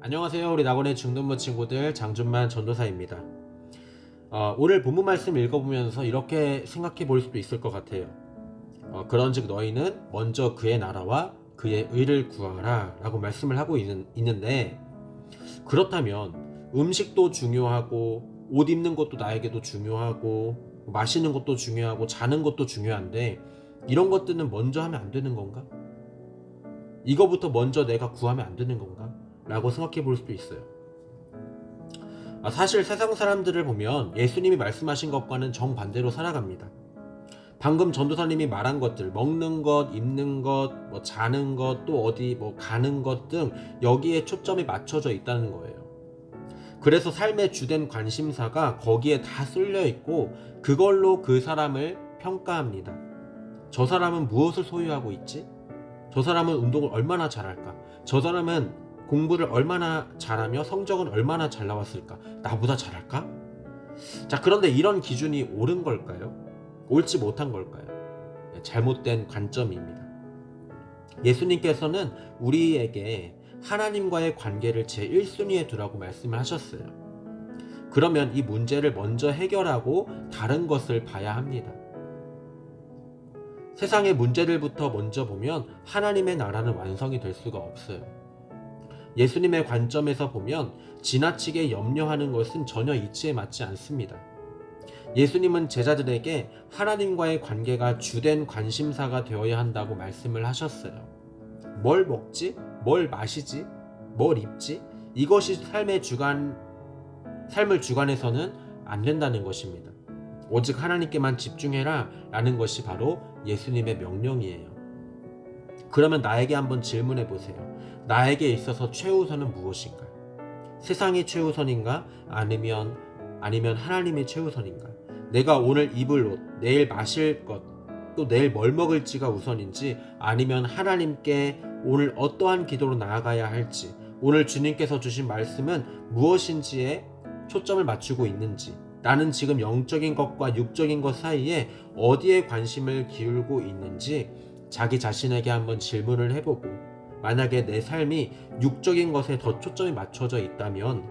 안녕하세요. 우리 낙원의 중동부 친구들 장준만 전도사입니다. 어, 오늘 본문 말씀 읽어보면서 이렇게 생각해 볼 수도 있을 것 같아요. 어, 그런즉 너희는 먼저 그의 나라와 그의 의를 구하라 라고 말씀을 하고 있는, 있는데 그렇다면 음식도 중요하고 옷 입는 것도 나에게도 중요하고 마시는 것도 중요하고 자는 것도 중요한데 이런 것들은 먼저 하면 안 되는 건가? 이거부터 먼저 내가 구하면 안 되는 건가? 라고 생각해 볼 수도 있어요. 아, 사실 세상 사람들을 보면 예수님이 말씀하신 것과는 정반대로 살아갑니다. 방금 전도사님이 말한 것들, 먹는 것, 입는 것, 뭐 자는 것, 또 어디 뭐 가는 것 등 여기에 초점이 맞춰져 있다는 거예요. 그래서 삶의 주된 관심사가 거기에 다 쏠려 있고 그걸로 그 사람을 평가합니다. 저 사람은 무엇을 소유하고 있지? 저 사람은 운동을 얼마나 잘할까? 저 사람은 공부를 얼마나 잘하며 성적은 얼마나 잘 나왔을까? 나보다 잘할까? 자, 그런데 이런 기준이 옳은 걸까요? 옳지 못한 걸까요? 네, 잘못된 관점입니다. 예수님께서는 우리에게 하나님과의 관계를 제 1순위에 두라고 말씀을 하셨어요. 그러면 이 문제를 먼저 해결하고 다른 것을 봐야 합니다. 세상의 문제들부터 먼저 보면 하나님의 나라는 완성이 될 수가 없어요. 예수님의 관점에서 보면 지나치게 염려하는 것은 전혀 이치에 맞지 않습니다. 예수님은 제자들에게 하나님과의 관계가 주된 관심사가 되어야 한다고 말씀을 하셨어요. 뭘 먹지? 뭘 마시지? 뭘 입지? 이것이 삶의 주관, 삶을 주관해서는 안 된다는 것입니다. 오직 하나님께만 집중해라 라는 것이 바로 예수님의 명령이에요. 그러면 나에게 한번 질문해 보세요. 나에게 있어서 최우선은 무엇인가? 세상이 최우선인가? 아니면 아니면 하나님이 최우선인가? 내가 오늘 입을 옷, 내일 마실 것, 또 내일 뭘 먹을지가 우선인지 아니면 하나님께 오늘 어떠한 기도로 나아가야 할지 오늘 주님께서 주신 말씀은 무엇인지에 초점을 맞추고 있는지 나는 지금 영적인 것과 육적인 것 사이에 어디에 관심을 기울고 있는지 자기 자신에게 한번 질문을 해보고 만약에 내 삶이 육적인 것에 더 초점이 맞춰져 있다면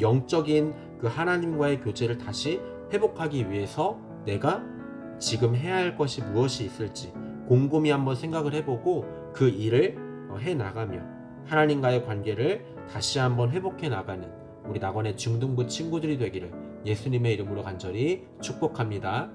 영적인 그 하나님과의 교제를 다시 회복하기 위해서 내가 지금 해야 할 것이 무엇이 있을지 곰곰이 한번 생각을 해보고 그 일을 어, 해 나가며 하나님과의 관계를 다시 한번 회복해 나가는 우리 낙원의 중등부 친구들이 되기를 예수님의 이름으로 간절히 축복합니다.